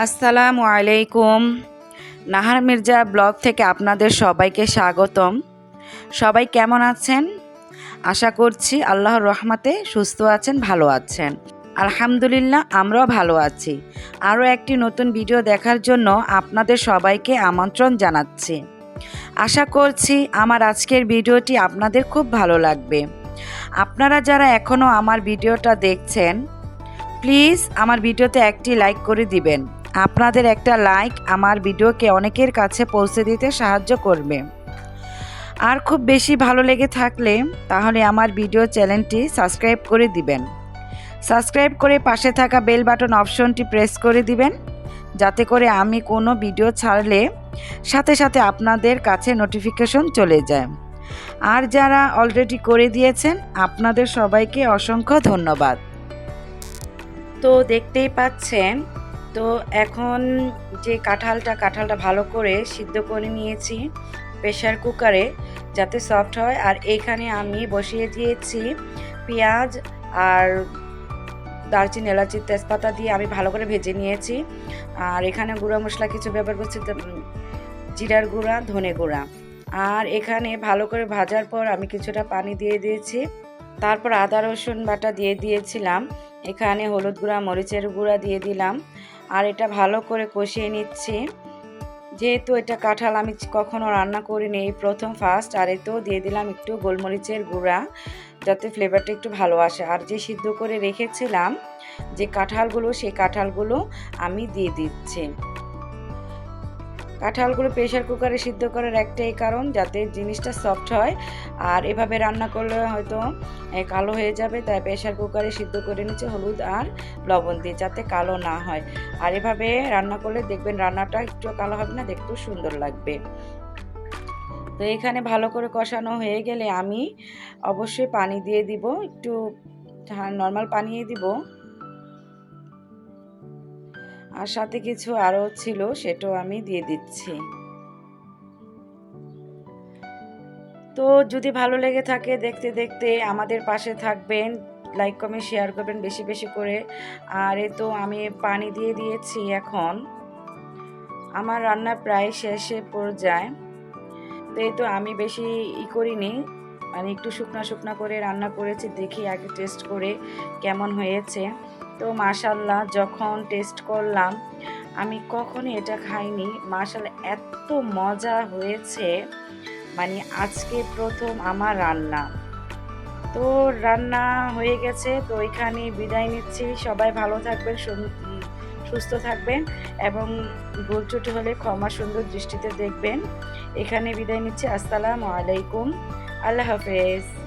আসসালামু আলাইকুম। নাহার মির্জা ব্লগ থেকে আপনাদের সবাইকে স্বাগতম। সবাই কেমন আছেন? আশা করছি আল্লাহর রহমাতে সুস্থ আছেন, ভালো আছেন। আলহামদুলিল্লাহ, আমরাও ভালো আছি। আরও একটি নতুন ভিডিও দেখার জন্য আপনাদের সবাইকে আমন্ত্রণ জানাচ্ছি। আশা করছি আমার আজকের ভিডিওটি আপনাদের খুব ভালো লাগবে। আপনারা যারা এখনও আমার ভিডিওটা দেখছেন, প্লিজ আমার ভিডিওতে একটি লাইক করে দিবেন। আপনাদের একটা লাইক আমার ভিডিওকে অনেকের কাছে পৌঁছে দিতে সাহায্য করবে। আর খুব বেশি ভালো লেগে থাকলে তাহলে আমার ভিডিও চ্যানেলটি সাবস্ক্রাইব করে দিবেন। সাবস্ক্রাইব করে পাশে থাকা বেল বাটন অপশনটি প্রেস করে দিবেন, যাতে করে আমি কোনো ভিডিও ছাড়লে সাথে সাথে আপনাদের কাছে নোটিফিকেশন চলে যায়। আর যারা অলরেডি করে দিয়েছেন, আপনাদের সবাইকে অসংখ্য ধন্যবাদ। তো দেখতেই পাচ্ছেন তো এখন যে কাঁঠালটা কাঁঠালটা ভালো করে সিদ্ধ করে নিয়েছি প্রেশার কুকারে যাতে সফট হয়। আর এইখানে আমি বসিয়ে দিয়েছি পেঁয়াজ আর দারচিনি, এলাচি, তেজপাতা দিয়ে আমি ভালো করে ভেজে নিয়েছি। আর এখানে গুঁড়া মশলা কিছু ব্যবহার করছি জিরার গুঁড়া, ধনে গুঁড়া। আর এখানে ভালো করে ভাজার পর আমি কিছুটা পানি দিয়ে দিয়েছি। তারপর আদা, রসুন বাটা দিয়ে দিয়েছিলাম। এখানে হলুদ গুঁড়া, মরিচের গুঁড়া দিয়ে দিলাম। আর এটা ভালো করে কষিয়ে নিচ্ছি। যেহেতু এটা কাঁঠাল, আমি কখনো রান্না করিনি, এই প্রথম ফার্স্ট আর এতেও দিয়ে দিলাম একটু গোলমরিচের গুঁড়া, যাতে ফ্লেভারটা একটু ভালো আসে। আর যে সিদ্ধ করে রেখেছিলাম, যে কাঁঠালগুলো, সেই কাঁঠালগুলো আমি দিয়ে দিচ্ছি। কাঁঠালগুলো প্রেশার কুকারে সিদ্ধ করার একটাই কারণ যাতে জিনিসটা সফট হয়। আর এভাবে রান্না করলে হয়তো কালো হয়ে যাবে, তাই প্রেশার কুকারে সিদ্ধ করে নিচ্ছে হলুদ আর লবণ দিয়ে যাতে কালো না হয়। আর এভাবে রান্না করলে দেখবেন রান্নাটা একটু কালো হবে না, দেখতেও সুন্দর লাগবে। তো এখানে ভালো করে কষানো হয়ে গেলে আমি অবশ্যই পানি দিয়ে দিব, একটু নর্মাল পানিয়ে দিব। আর সাথে কিছু আরও ছিল, সেটাও আমি দিয়ে দিচ্ছি। তো যদি ভালো লেগে থাকে দেখতে দেখতে আমাদের পাশে থাকবেন লাইক কমেন্ট শেয়ার করবেন বেশি বেশি করে। আর এ তো আমি পানি দিয়ে দিয়েছি এখন। আমার রান্না প্রায় শেষে পর্যায়ে। তো এই তো আমি বেশি ই করিনি মানে একটু শুকনা শুকনা করে রান্না করেছি, দেখি আগে টেস্ট করে কেমন হয়েছে। তো মাশাল্লাহ যখন টেস্ট করলাম, আমি কখনই এটা খাইনি। মাশাল্লাহ এত মজা হয়েছে। মানে আজকে প্রথম আমার রান্না। তো রান্না হয়ে গেছে, তো এখানে বিদায় নিচ্ছি। সবাই ভালো থাকবেন সুস্থ থাকবেন এবং ভুল হলে ক্ষমা সুন্দর দৃষ্টিতে দেখবেন। এখানে বিদায় নিচ্ছি। আসসালামু আলাইকুম। আল্লাহ হাফেজ।